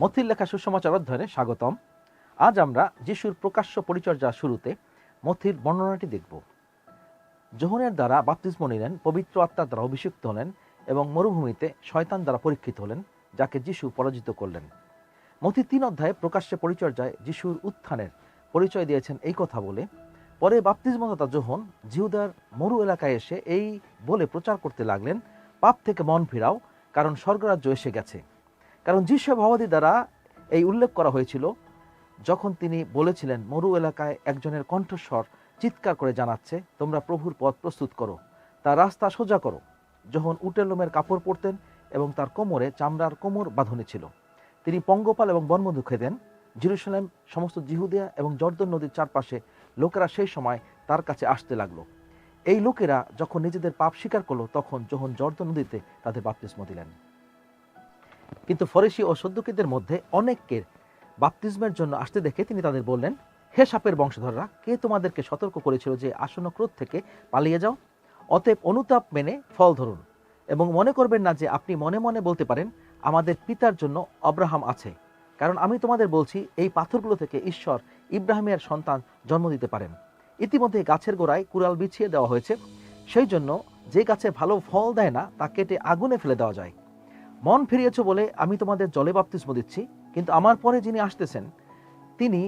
মথির লেখা সুসমাচার অধ্যয়নে স্বাগতম। আজ আমরা যিশুর প্রকাশ্য পরিচর্যা শুরুতে মথির বর্ণনাটি দেখব। যোহনের দ্বারা বাপ্তিস্ম নিলেন, পবিত্র আত্মার দ্বারা অভিষিক্ত হলেন এবং মরুভূমিতে শয়তান দ্বারা পরীক্ষিত হলেন, যাকে যিশু পরাজিত করলেন। মথি তিন অধ্যায়ে প্রকাশ্যে পরিচর্যায় যিশুর উত্থানের পরিচয় দিয়েছেন এই কথা বলে, পরে বাপ্তিস্মদাতা যোহন জিহুদার মরু এলাকায় এসে এই বলে প্রচার করতে লাগলেন, পাপ থেকে মন ফিরাও, কারণ স্বর্গরাজ্য এসে গেছে। কারণ যিশু ভাবাদী দ্বারা এই উল্লেখ করা হয়েছিল, যখন তিনি বলেছিলেন, মরু এলাকায় একজনের কণ্ঠস্বর চিৎকার করে জানাচ্ছে, তোমরা প্রভুর পথ প্রস্তুত করো, তার রাস্তা সোজা করো। যখন উটের লোমের কাপড় পরতেন এবং তার কোমরে চামড়ার কোমর বাঁধনে ছিল, তিনি পঙ্গপাল এবং বনবন্ধু খেতেন জেরুসালেম, সমস্ত জিহুদিয়া এবং জর্দন নদীর চারপাশে লোকেরা সেই সময় তার কাছে আসতে লাগল। এই লোকেরা যখন নিজেদের পাপ স্বীকার করল, তখন যখন জর্দন নদীতে তাদের বাপ্তিস্ম দিলেন। কিন্তু ফরেসি ও সদ্যকিদের মধ্যে অনেককে বাপ্তিস্মের জন্য আসতে দেখে তিনি তাদের বললেন, হে সাপের বংশধররা, কে তোমাদেরকে সতর্ক করেছিল যে আসন্ন ক্রোধ থেকে পালিয়ে যাও? অতএব অনুতাপ মেনে ফল ধরুন এবং মনে করবেন না যে আপনি মনে মনে বলতে পারেন, আমাদের পিতার জন্য অব্রাহাম আছে। কারণ আমি তোমাদের বলছি, এই পাথরগুলো থেকে ঈশ্বর ইব্রাহিমের সন্তান জন্ম দিতে পারেন। ইতিমধ্যে গাছের গোড়ায় কুড়াল বিছিয়ে দেওয়া হয়েছে। সেই জন্য যে গাছে ভালো ফল দেয় না, তা কেটে আগুনে ফেলে দেওয়া যায়। মন ফিরিয়েছ বলে আমি তোমাদের জলে বাপ্তিস্ম দিচ্ছি, কিন্তু আমার পরে যিনি আসতেছেন, তিনি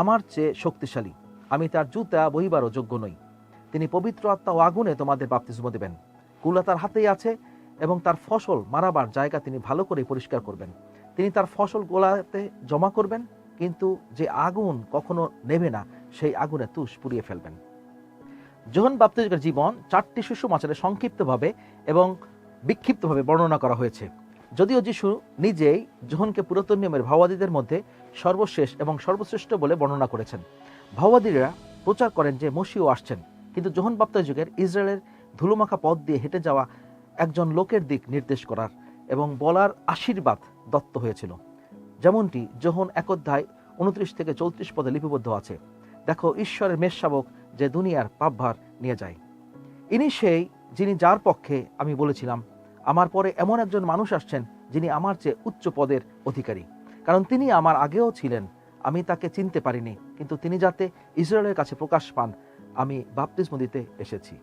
আমার চেয়ে শক্তিশালী। আমি তার জুতা বইবারও যোগ্য নই। তিনি পবিত্র আত্মা ও আগুনে তোমাদের বাপ্তিস্ম দেবেন। কুলা তার হাতেই আছে এবং তার ফসল মারাবার জায়গা তিনি ভালো করে পরিষ্কার করবেন। তিনি তার ফসল গোলাতে জমা করবেন, কিন্তু যে আগুন কখনো নেবে না, সেই আগুনে তুষ পুড়িয়ে ফেলবেন। যোহন বাপ্তিজকের জীবন চারটি সুষমাচারে সংক্ষিপ্তভাবে এবং বিক্ষিপ্তভাবে বর্ণনা করা হয়েছে। যদিও যিশু নিজেই জোহনকে পুরাতন নিয়মের ভাওয়াদীদের মধ্যে সর্বশেষ এবং সর্বশ্রেষ্ঠ বলে বর্ণনা করেছেন। ভাওয়াদীরা প্রচার করেন যে মসিও আসছেন, কিন্তু যোহন বাপ্তাযুগের ইসরায়েলের ধুলোমাখা পথ দিয়ে হেঁটে যাওয়া একজন লোকের দিক নির্দেশ করার এবং বলার আশীর্বাদ দত্ত হয়েছিল। যেমনটি যোহন এক অধ্যায় উনত্রিশ থেকে চৌত্রিশ পদে লিপিবদ্ধ আছে। দেখো, ঈশ্বরের মেষশাবক যে দুনিয়ার পাপভার নিয়ে যায়। ইনি সেই যিনি যার পক্ষে আমি বলেছিলাম আমার পরে এমন একজন মানুষ আসছেন যিনি আমার চেয়ে উচ্চ পদের অধিকারী। কারণ তিনি আমার আগেও ছিলেন। আমি তাকে চিনতে পারিনি, কিন্তু তিনি যাতে ইসরায়েলের কাছে প্রকাশ পান, আমি বাপ্তিস্ম দিতে এসেছি।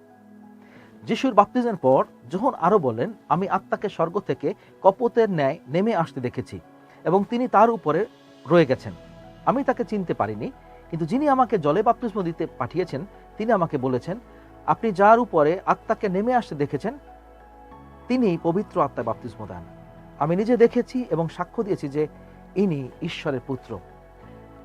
যিশুর বাপ্তিজমের পর যখন আরও বলেন, আমি আত্মাকে স্বর্গ থেকে কপতের ন্যায় নেমে আসতে দেখেছি এবং তিনি তার উপরে রয়ে গেছেন। আমি তাকে চিনতে পারিনি, কিন্তু যিনি আমাকে জলে বাপ্তিস্ম দিতে পাঠিয়েছেন, তিনি আমাকে বলেছেন, আপনি যার উপরে আত্মাকে নেমে আসতে দেখেছেন তিনি পবিত্র আত্মায় বাপ্তিস্ম দেন। আমি নিজে দেখেছি এবং সাক্ষ্য দিয়েছি যে ইনি ঈশ্বরের পুত্র।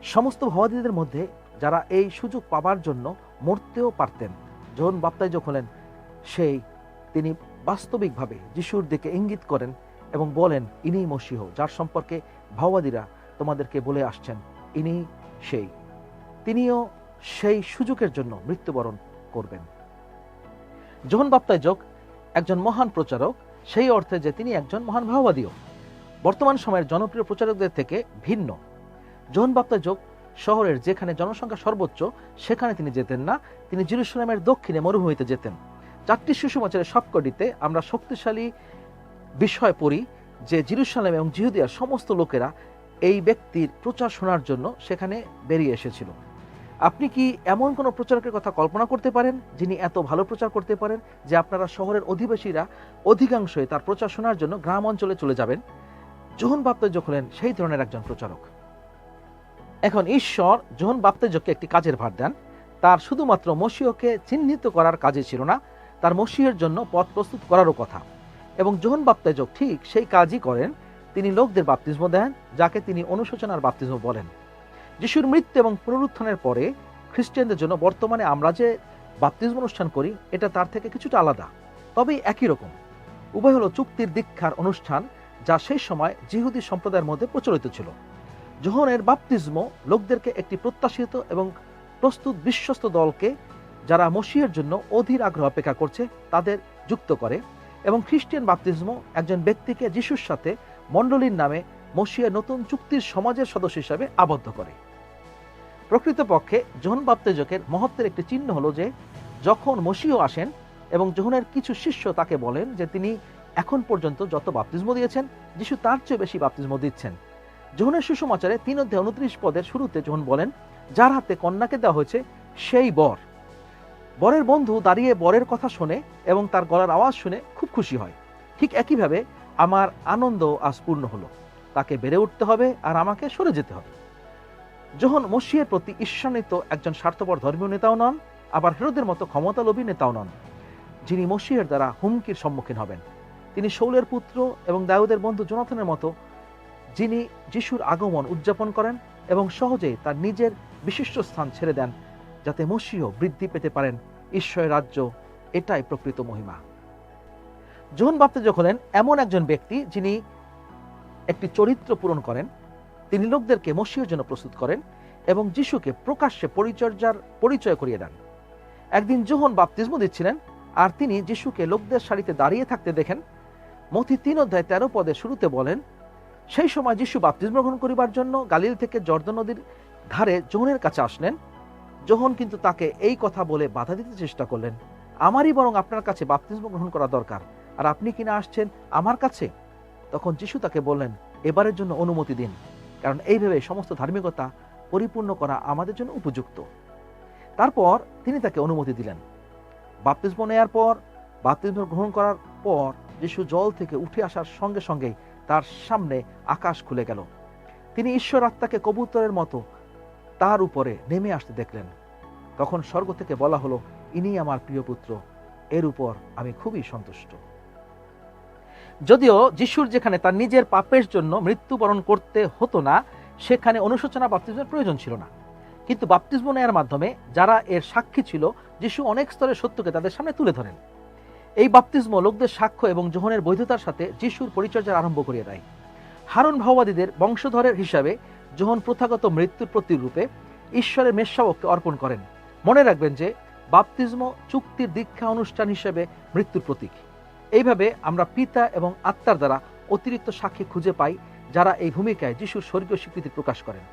সমস্ত ভবাদীদের মধ্যে যারা এই সুযোগ পাবার জন্য মরতেও পারতেন, যখন বাপ্তায়জক হলেন, সেই তিনি বাস্তবিকভাবে যিশুর দিকে ইঙ্গিত করেন এবং বলেন, ইনি মসিহ, যার সম্পর্কে ভাওয়াদিরা তোমাদেরকে বলে আসছেন, ইনি সেই। তিনিও সেই সুযোগের জন্য মৃত্যুবরণ করবেন। যখন বাপ্তায়জক একজন মহান প্রচারক, সেই অর্থে যে তিনি একজন মহান ভাওবাদীও বর্তমান সময়ের জনপ্রিয় প্রচারকদের থেকে ভিন্ন। যোহন বাপ্তাযোগ শহরের যেখানে জনসংখ্যা সর্বোচ্চ, সেখানে তিনি যেতেন না, তিনি জেরুসালামের দক্ষিণে মরুভূমিতে যেতেন। চারটি সুষমাচারের সবকটিতে আমরা শক্তিশালী বিষয় পড়ি যে জেরুসালাম এবং জিহুদিয়ার সমস্ত লোকেরা এই ব্যক্তির প্রচার শোনার জন্য সেখানে বেরিয়ে এসেছিল। আপনি কি এমন কোনো প্রচারকের কথা কল্পনা করতে পারেন, যিনি এত ভালো প্রচার করতে পারেন যে আপনারা শহরের অধিবাসীরা অধিকাংশই তার প্রচার শোনার জন্য গ্রাম অঞ্চলে চলে যাবেন? জোহন বাপ্তাযোগ হলেন সেই ধরনের একজন প্রচারক। এখন ঈশ্বর জোহন বাপ্তাযোগকে একটি কাজের ভার দেন। তার শুধুমাত্র মসিহকে চিহ্নিত করার কাজে ছিল না, তার মসিহের জন্য পথ প্রস্তুত করারও কথা। এবং জোহন বাপ্তাযোগ ঠিক সেই কাজই করেন, তিনি লোকদের বাপ্তিস্ম দেন, যাকে তিনি অনুশোচনার বাপ্তিস্ম বলেন। যিশুর মৃত্যু এবং পুনরুত্থানের পরে খ্রিস্টানদের জন্য বর্তমানে আমরা যে বাপ্তিস্ম অনুষ্ঠান করি, এটা তার থেকে কিছুটা আলাদা। তবে একই রকম। উভয় হলো চুক্তির দীক্ষার অনুষ্ঠান যা সেই সময় জিহুদি সম্প্রদায়ের মধ্যে প্রচলিত ছিল। জোহনের বাপ্তিস্ম লোকদেরকে একটি প্রত্যাশিত এবং প্রস্তুত বিশ্বস্ত দলকে যারা মসিহের জন্য অধীর আগ্রহ অপেক্ষা করছে, তাদের যুক্ত করে এবং খ্রিস্টান বাপ্তিস্ম একজন ব্যক্তিকে যিশুর সাথে মণ্ডলীর নামে মসিয়া নতুন চুক্তির সমাজের সদস্য হিসাবে আবদ্ধ করে। প্রকৃতপক্ষে জোহন বাপ্তেজকের মহত্বের একটি চিহ্ন হলো যে, যখন মসিও আসেন এবং জোহনের কিছু শিষ্য তাকে বলেন যে, তিনি এখন পর্যন্ত যত বাপ্তিস্ম দিয়েছেন, যিশু তার চেয়ে বেশি বাপ্তিস্ম দিচ্ছেন। জোহনের সুসমাচারে তিন অধ্যায় উনত্রিশ পদের শুরুতে যোহন বলেন, যার হাতে কন্যাকে দেওয়া হয়েছে, সেই বর। বরের বন্ধু দাঁড়িয়ে বরের কথা শোনে এবং তার গলার আওয়াজ শুনে খুব খুশি হয়। ঠিক একইভাবে আমার আনন্দ আজ পূর্ণ হলো। তাকে বেড়ে উঠতে হবে আর আমাকে সরে যেতে হবে। যখন মসিয়ের প্রতি ঈর্ষান্বিত একজন স্বার্থপর ধর্মীয় নেতাও নন, আবার হেরোদের মতো ক্ষমতালোভী নেতাও নন, যিনি মসিহের দ্বারা হুমকির সম্মুখীন হবেন। তিনি শৌলের পুত্র এবং দাউদের বন্ধু জোনাথনের মতো, যিনি যিশুর আগমন উদযাপন করেন এবং সহজেই তার নিজের বিশিষ্ট স্থান ছেড়ে দেন, যাতে মসিও বৃদ্ধি পেতে পারেন ঈশ্বরের রাজ্য, এটাই প্রকৃত মহিমা। জোহন বাপ্তেজক হলেন, এমন একজন ব্যক্তি যিনি একটি চরিত্র পূরণ করেন তিনি লোকদেরকে মসিহের জন্য প্রস্তুত করেন এবং যিশুকে প্রকাশ্যে পরিচর্যার পরিচয় করিয়ে দেন। একদিন যোহন বাপ্তিস্ম দিচ্ছিলেন আর তিনি যিশুকে লোকদের সারিতে দাঁড়িয়ে থাকতে দেখেন। মথি তিন অধ্যায় তেরো পদে শুরুতে বলেন, সেই সময় যিশু বাপ্তিস্ম গ্রহণ করিবার জন্য গালিল থেকে জর্দ নদীর ধারে যোহনের কাছে আসলেন। যোহন কিন্তু তাকে এই কথা বলে বাধা দিতে চেষ্টা করলেন, আমারই বরং আপনার কাছে বাপ্তিস্ম গ্রহণ করা দরকার, আর আপনি কিনা আসছেন আমার কাছে? তখন যিশু তাকে বললেন, এবারের জন্য অনুমতি দিন। কারণ এইভাবে সমস্ত ধার্মিকতা পরিপূর্ণ করা আমাদের জন্য উপযুক্ত। তারপর তিনি তাকে অনুমতি দিলেন। বাপ্তিস্ম নেয়ার পর, বাপ্তিস্ম গ্রহণ করার পর যিশু জল থেকে উঠে আসার সঙ্গে সঙ্গেই তার সামনে আকাশ খুলে গেল। তিনি ঈশ্বর আত্মাকে কবুতরের মতো তার উপরে নেমে আসতে দেখলেন। তখন স্বর্গ থেকে বলা হলো ইনি আমার প্রিয় পুত্র, এর উপর আমি খুবই সন্তুষ্ট। যদিও যিশুর যেখানে তার নিজের পাপের জন্য মৃত্যুবরণ করতে হতো না, সেখানে অনুশোচনা বাপ্তিস্মের প্রয়োজন ছিল না। কিন্তু বাপ্তিস্ম নেয়ার মাধ্যমে যারা এর সাক্ষী ছিল, যিশু অনেক স্তরের সত্যকে তাদের সামনে তুলে ধরেন। এই বাপ্তিস্ম লোকদের সাক্ষ্য এবং যোহনের বৈধতার সাথে যিশুর পরিচর্যার আরম্ভ করিয়ে দেয়। হারুন ভাওবাদীদের বংশধরের হিসাবে যোহন প্রথাগত মৃত্যুর প্রতিরূপে ঈশ্বরের মেষশাবককে অর্পণ করেন। মনে রাখবেন যে বাপ্তিস্ম চুক্তির দীক্ষা অনুষ্ঠান হিসেবে মৃত্যুর প্রতীক। এইভাবে আমরা পিতা এবং আত্মার দ্বারা অতিরিক্ত সাক্ষী খুঁজে পাই যারা এই ভূমিকায় যিশুর স্বর্গীয় স্বীকৃতি প্রকাশ করেন।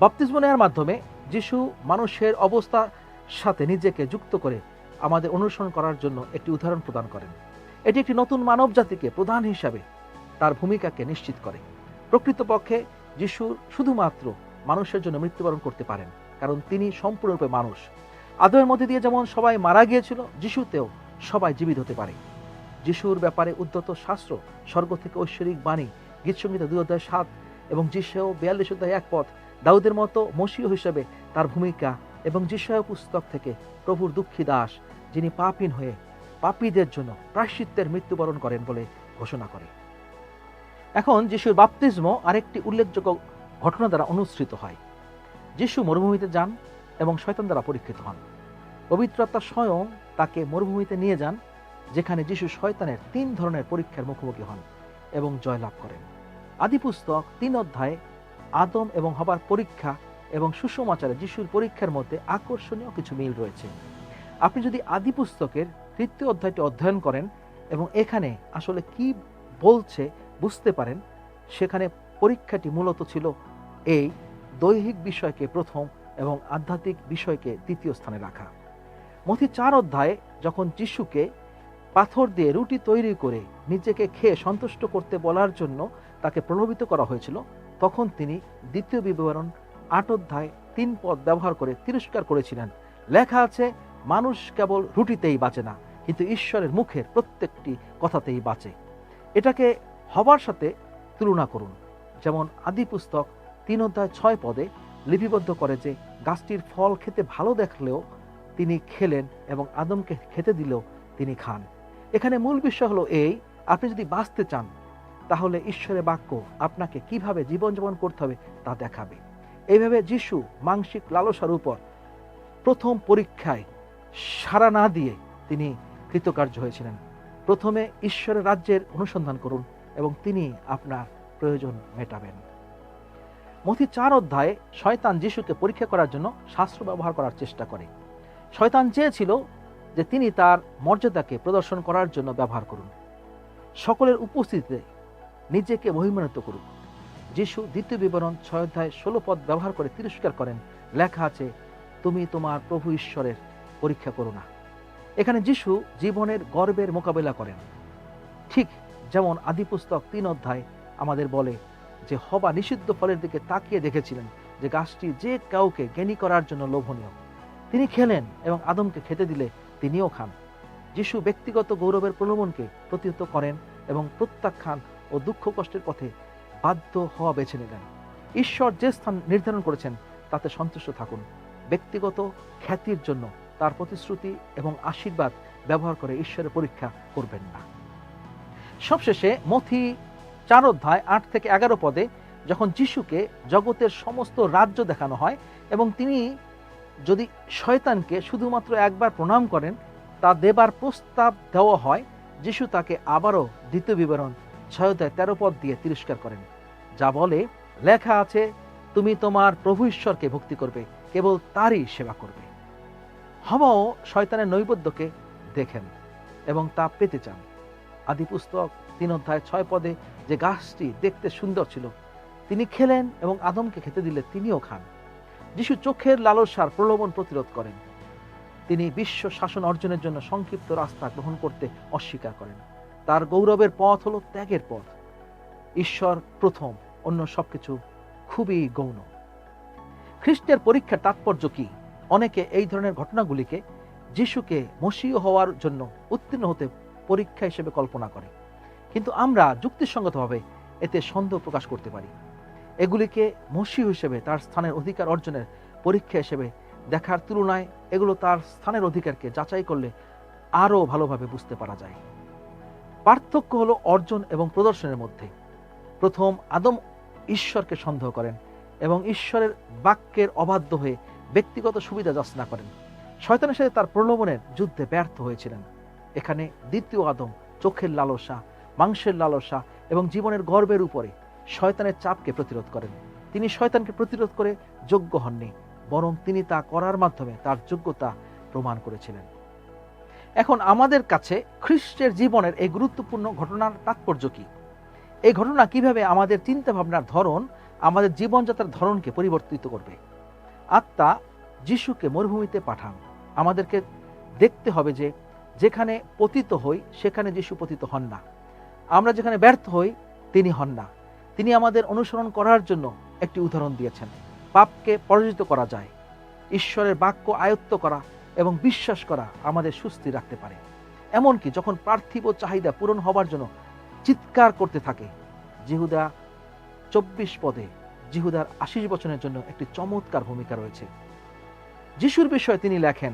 বাপ্তিস্ম নেওয়ার মাধ্যমে যিশু মানুষের অবস্থার সাথে নিজেকে যুক্ত করে আমাদের অনুসরণ করার জন্য একটি উদাহরণ প্রদান করেন। এটি একটি নতুন মানব জাতিকে প্রধান হিসাবে তার ভূমিকাকে নিশ্চিত করে। প্রকৃতপক্ষে যিশু শুধুমাত্র মানুষের জন্য মৃত্যুবরণ করতে পারেন, কারণ তিনি সম্পূর্ণরূপে মানুষ। আদমের মধ্যে দিয়ে যেমন সবাই মারা গিয়েছিল, যিশুতেও সবাই জীবিত হতে পারে। যিশুর ব্যাপারে উদ্যত শাস্ত্র, স্বর্গ থেকে ঐশ্বরিক বাণী গীতসঙ্গীতা দুই অধ্যায় সাত এবং যিশেও বিয়াল্লিশ অধ্যায় এক পথ, দাউদের মতো মসীয় হিসেবে তার ভূমিকা এবং যিশয় পুস্তক থেকে প্রভুর দুঃখী দাস, যিনি পাপিন হয়ে পাপীদের জন্য প্রায়শ্চিত্তের মৃত্যুবরণ করেন বলে ঘোষণা করে। এখন যিশুর বাপ্তিস্ম আরেকটি উল্লেখযোগ্য ঘটনা দ্বারা অনুসৃত হয়। যিশু মরুভূমিতে যান এবং শয়তান দ্বারা পরীক্ষিত হন। পবিত্রতা স্বয়ং তাকে মরুভূমিতে নিয়ে যান যেখানে যিশু শয়তানের তিন ধরনের পরীক্ষার মুখোমুখি হন এবং জয়লাভ করেন। আদি পুস্তক তিন অধ্যায়ে আদম এবং হবার পরীক্ষা এবং সুষমাচারে যিশুর পরীক্ষার মধ্যে আকর্ষণীয় কিছু মিল রয়েছে। আপনি যদি আদি পুস্তকের তৃতীয় অধ্যায়টি অধ্যয়ন করেন এবং এখানে আসলে কি বলছে বুঝতে পারেন, সেখানে পরীক্ষাটি মূলত ছিল এই দৈহিক বিষয়কে প্রথম এবং আধ্যাত্মিক বিষয়কে দ্বিতীয় স্থানে রাখা। মথি চার অধ্যায়ে যখন যিশুকে পাথর দিয়ে রুটি তৈরি করে নিজেকে খেয়ে সন্তুষ্ট করতে বলার জন্য তাকে প্রলোভিত করা হয়েছিল। তখন তিনি দ্বিতীয় বিবরণ আট অধ্যায় তিন পদ ব্যবহার করে তিরস্কার করেছিলেন। লেখা আছে, মানুষ কেবল রুটিতেই বাঁচে না, কিন্তু ঈশ্বরের মুখের প্রত্যেকটি কথাতেই বাঁচে। এটাকে হবার সাথে তুলনা করুন। যেমন আদি পুস্তক তিন অধ্যায় ছয় পদে লিপিবদ্ধ করে যে গাছটির ফল খেতে ভালো দেখলেও তিনি খেলেন এবং আদমকে খেতে দিলেও তিনি খান। এখানে মূল বিষয় হলো এই, আপনি যদি বাঁচতে চান, তাহলে ঈশ্বরের বাক্য আপনাকে কীভাবে জীবনযাপন করতে হবে তা দেখাবে। এইভাবে যিশু মাংসিক লালসার উপর প্রথম পরীক্ষায় সাড়া না দিয়ে তিনি কৃতকার্য হয়েছিলেন। প্রথমে ঈশ্বরের রাজ্যের অনুসন্ধান করুন এবং তিনি আপনার প্রয়োজন মেটাবেন। মথি চার অধ্যায়ে শয়তান যিশুকে পরীক্ষা করার জন্য শাস্ত্র ব্যবহার করার চেষ্টা করে। শয়তান চেয়েছিল যে তিনি তার মর্যাদাকে প্রদর্শন করার জন্য ব্যবহার করুন। সকলের উপস্থিতিতে নিজেকে মহিমান্বিত করুক যিশু দ্বিতীয় বিবরণ ছয় অধ্যায় ষোলো পদ ব্যবহার করে তিরস্কার করেন। লেখা আছে, তুমি তোমার প্রভু ঈশ্বরের পরীক্ষা করো না। এখানে যিশু জীবনের গর্বের মোকাবেলা করেন। ঠিক যেমন আদি পুস্তক তিন অধ্যায় আমাদের বলে যে, হবা নিষিদ্ধ ফলের দিকে তাকিয়ে দেখেছিলেন যে গাছটি যে কাউকে জ্ঞানী করার জন্য লোভনীয়। তিনি খেলেন এবং আদমকে খেতে দিলে তিনিও খান। যিশু ব্যক্তিগত গৌরবের প্রলোভনকে প্রতিহত করেন এবং প্রত্যাখ্যান ও দুঃখ কষ্টের পথে বাধ্য হওয়া বেছে নিলেন। ঈশ্বর যে স্থান নির্ধারণ করেছেন, তাতে সন্তুষ্ট থাকুন। ব্যক্তিগত খ্যাতির জন্য তার প্রতিশ্রুতি এবং আশীর্বাদ ব্যবহার করে ঈশ্বরের পরীক্ষা করবেন না। সবশেষে মথি চার অধ্যায় আট থেকে এগারো পদে যখন যিশুকে জগতের সমস্ত রাজ্য দেখানো হয় এবং তিনি যদি শয়তানকে শুধুমাত্র একবার প্রণাম করেন, তা দেবার প্রস্তাব দেওয়া হয়, যিশু তাকে আবারও দ্বিতীয় বিবরণ, ছয় অধ্যায় তেরো পদ দিয়ে তিরস্কার করেন, যা বলে, লেখা আছে, তুমি তোমার প্রভু ঈশ্বরকে ভক্তি করবে, কেবল তারই সেবা করবে। হবাও শয়তানের নৈবেদ্যকে দেখেন এবং তা পেতে চান। আদি পুস্তক, তিন অধ্যায় ছয় পদে যে গাছটি দেখতে সুন্দর ছিল, তিনি খেলেন এবং আদমকে খেতে দিলে তিনিও খান। যিশু চোখের লালসার প্রলোভন প্রতিরোধ করেন। তিনি বিশ্ব শাসন অর্জনের জন্য সংক্ষিপ্ত রাস্তা গ্রহণ করতে অস্বীকার করেন। তার গৌরবের পথ হলো ত্যাগের পথ। ঈশ্বর প্রথম, অন্য সবকিছু খুবই গৌণ। খ্রিস্টের পরীক্ষার তাৎপর্য কি? অনেকে এই ধরনের ঘটনাগুলিকে যিশুকে মসীয় হওয়ার জন্য উত্তীর্ণ হতে পরীক্ষা হিসেবে কল্পনা করে। কিন্তু আমরা যুক্তিসঙ্গতভাবে এতে সন্দেহ প্রকাশ করতে পারি। এগুলিকে মসীহ হিসেবে তার স্থানের অধিকার অর্জনের পরীক্ষা হিসেবে দেখার তুলনায় এগুলো তার স্থানের অধিকারকে যাচাই করলে আরও ভালোভাবে বুঝতে পারা যায়। পার্থক্য হলো অর্জন এবং প্রদর্শনের মধ্যে। প্রথম, আদম ঈশ্বরকে সন্দেহ করেন এবং ঈশ্বরের বাক্যের অবাধ্য হয়ে ব্যক্তিগত সুবিধা যাচনা করেন। শয়তানের সাথে তার প্রলোভনের যুদ্ধে ব্যর্থ হয়েছিলেন। এখানে দ্বিতীয় আদম চোখের লালসা, মাংসের লালসা এবং জীবনের গর্বের উপরে শয়তানের চাপকে প্রতিরোধ করেন। তিনি শয়তানকে প্রতিরোধ করে যোগ্য হননি, বরং তিনি তা করার মাধ্যমে তার যোগ্যতা প্রমাণ করেছিলেন। এখন আমাদের কাছে খ্রিস্টের জীবনের এই গুরুত্বপূর্ণ ঘটনার তাৎপর্য কি? এই ঘটনা কীভাবে আমাদের চিন্তা ভাবনার ধরন, আমাদের জীবনযাত্রার ধরনকে পরিবর্তিত করবে? আত্মা যিশুকে মরুভূমিতে পাঠান। আমাদেরকে দেখতে হবে যে, যেখানে পতিত হই, সেখানে যিশু পতিত হন না। আমরা যেখানে ব্যর্থ হই, তিনি হন না। তিনি আমাদের অনুসরণ করার জন্য একটি উদাহরণ দিয়েছেন। পাপকে পরাজিত করা যায়, ঈশ্বরের বাক্য আয়ত্ত করা এবং বিশ্বাস করা আমাদের সুস্থি রাখতে পারে। এমনকি যখন পার্থিব চাহিদা পূরণ হবার জন্য চিৎকার করতে থাকে, জিহুদা চব্বিশ পদে জিহুদার আশিস বচনের জন্য একটি চমৎকার ভূমিকা রয়েছে। যিশুর বিষয়ে তিনি লেখেন,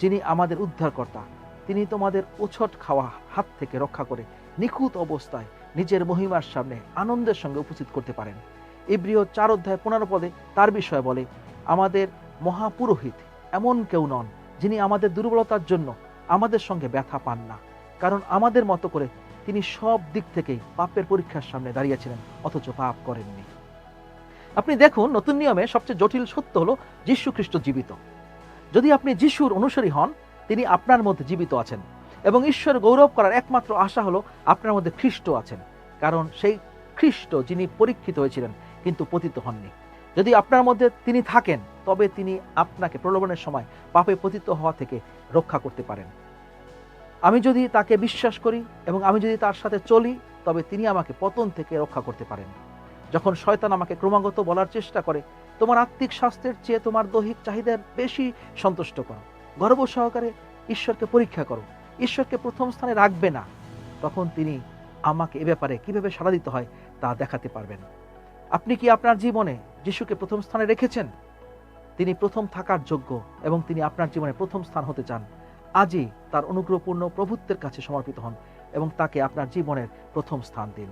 যিনি আমাদের উদ্ধারকর্তা, তিনি তোমাদের উছট খাওয়া হাত থেকে রক্ষা করে নিখুঁত অবস্থায় নিজের মহিমার সামনে আনন্দের সঙ্গে উপস্থিত করতে পারেন। ইব্রিয় চার অধ্যায় পনেরো পদে তার বিষয়ে বলে, আমাদের মহাপুরোহিত এমন কেউ নন যিনি আমাদের দুর্বলতার জন্য আমাদের সঙ্গে ব্যথা পান না। কারণ আমাদের মতো করে তিনি সব দিক থেকেই পাপের পরীক্ষার সামনে দাঁড়িয়েছিলেন, অথচ পাপ করেননি। আপনি দেখুন, নতুন নিয়মে সবচেয়ে জটিল সত্য হলো যীশু খ্রিস্ট জীবিত। যদি আপনি যিশুর অনুসারী হন, তিনি আপনার মধ্যে জীবিত আছেন। এবং ঈশ্বর গৌরব করার একমাত্র আশা হলো আপনার মধ্যে খ্রিস্ট আছেন। কারণ সেই খ্রিস্ট যিনি পরীক্ষিত হয়েছিলেন, কিন্তু পতিত হননি। যদি আপনার মধ্যে তিনি থাকেন, তবে তিনি আপনাকে প্রলোভনের সময় পাপে পতিত হওয়া থেকে রক্ষা করতে পারেন। আমি যদি তাকে বিশ্বাস করি এবং আমি যদি তার সাথে চলি, তবে তিনি আমাকে পতন থেকে রক্ষা করতে পারেন। যখন শয়তান আমাকে ক্রমাগত বলার চেষ্টা করে, তোমার আত্মিক স্বাস্থ্যের চেয়ে তোমার দৈহিক চাহিদার বেশি সন্তুষ্ট করো। গর্ব সহকারে ঈশ্বরকে পরীক্ষা করো। ঈশ্বরকে প্রথম স্থানে রাখবে না। তখন তিনি আমাকে এ ব্যাপারে কীভাবে সাড়া দিতে হয় তা দেখাতে পারবেন। আপনি কি আপনার জীবনে যিশুকে প্রথম স্থানে রেখেছেন? তিনি প্রথম থাকার যোগ্য এবং তিনি আপনার জীবনে প্রথম স্থান হতে চান। আজই তার অনুগ্রহপূর্ণ প্রভুত্বের কাছে সমর্পিত হন এবং তাকে আপনার জীবনের প্রথম স্থান দিন।